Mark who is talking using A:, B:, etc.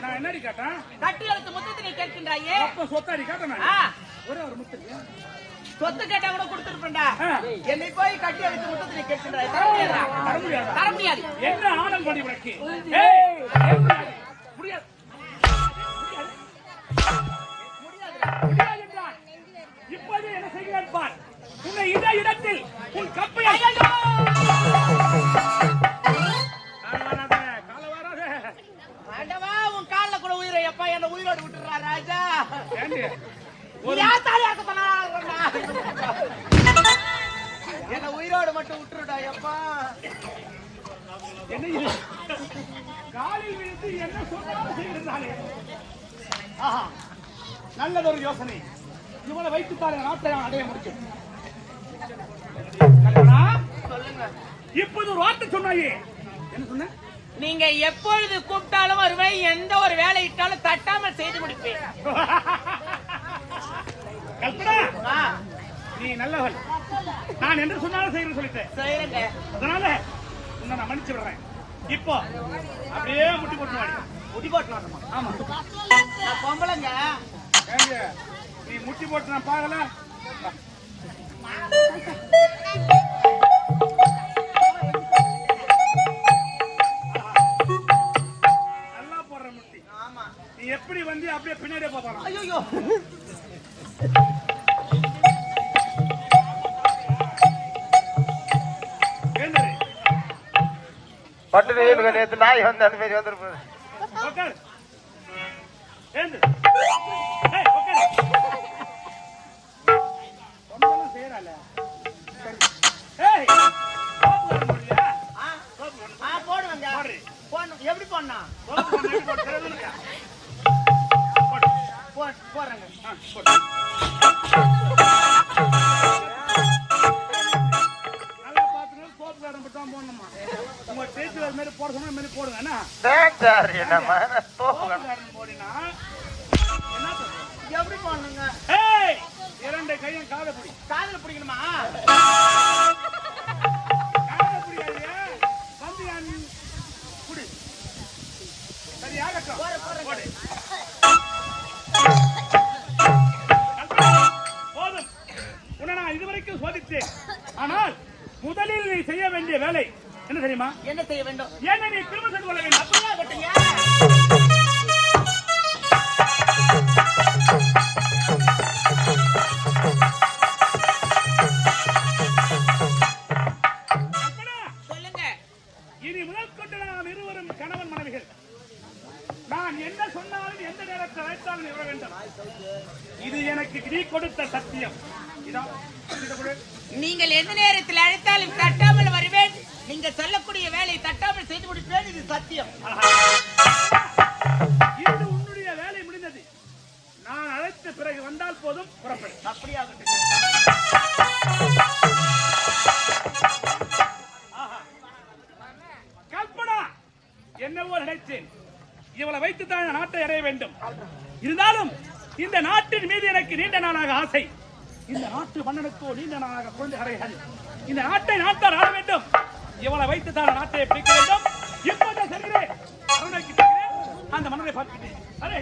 A: நான்
B: என்னடி கேட்டேன்? தட்டி எழுத்து முத்தத்தை
A: கேட்கின்றாயே. அப்ப சொத்தாடி கேட்டேன் ஒரே ஒரு முத்து. சொத்து கேட்டா கூட கொடுத்துருப்பா என்னை
B: போய் கட்டி அழைத்து முத்தத்தை நீ கேட்கின்றாய். தர முடியாதா? முடியாது. ராஜா என்ன உயிரோடு மட்டும் விட்டுருடா எப்பா
A: என்ன இது? காலில் விழுந்து என்ன சொன்னாலும் செய்கிறாளே ஆஹா நல்லதொரு யோசனை. இவனை வைத்துத்தான் நாட்டை அடைய முடியும். இப்போது ஒரு வார்த்தை சொன்னாயே. என்ன சொன்ன?
B: நீங்க எப்பொழுது கூப்பிட்டாலும் வருவேன் எந்த ஒரு வேலை இட்டாலும் தட்டாமல் செய்து முடிப்பேன்.
A: கல்பனா நீ நல்லவள். நான் என்ன சொன்னாலும் செய்யணும் சொல்லிட்டேன்.
B: செய்யுங்க
A: அதனால உன்னை நான் மன்னிச்சு விடுறேன். இப்போ அப்படியே முட்டி போட்டு வாடி
B: முடி போட்டு
A: ஆமா.
B: நான் பொம்பளைங்க.
A: நீ முட்டி போட்டு நான் பார்க்கல? எப்படி வந்து அப்படியே பின்னாடியே போகலாம்
B: ஐயோ
C: பட்டு இவங்க நேத்து நாய் வந்து அந்த மாதிரி வந்துருப்பேன்
A: உட்காரு ஏந்திரு?
B: எப்படி போடணுங்க
A: ஏய் இரண்டு கையும் காதை பிடி.
B: காதுல பிடிக்கணுமா?
A: முதலில் நீ செய்ய வேண்டிய வேலை. என்ன தெரியுமா?
B: என்ன செய்ய வேண்டும்?
A: என்ன நீ திரும்ப செய்து கொள்ள வேண்டும்?
B: அப்படியா கட்டுங்க
A: நான் என்ன சொன்னாலும் எந்த நேரத்தில் அழைத்தாலும் நீ வர வேண்டும். இது எனக்கு நீ கொடுத்த சத்தியம்.
B: நீங்கள் எந்த நேரத்தில் அழைத்தாலும் தட்டாமல் வருவேன். நீங்க சொல்லக்கூடிய வேலையை தட்டாமல் செய்து முடிப்பேன். இது சத்தியம்.
A: ஆஹா. உன்னுடைய வேலை முடிந்தது. நான் அழைத்த பிறகு வந்தால் போதும் புறப்படு.
B: அப்படியாக
A: ஆஹா. கல்பனா என்னவோ நினைத்தேன். இவளை வைத்து தான் நாட்டை அடைய வேண்டும். இருந்தாலும் இந்த நாட்டின் மீது எனக்கு நீண்ட நாளாக ஆசை. இந்த நாட்டு மன்னனுக்கோ நீண்ட நாளாக குழந்தை அடையாது இந்த நாட்டை நாட்டார் ஆள வேண்டும். இவளை வைத்து தான் நாட்டை பிடிக்க வேண்டும். இப்போது செல்கிறேன். செல்கிறேன். அந்த மன்னரை பார்க்கிறேன் அரே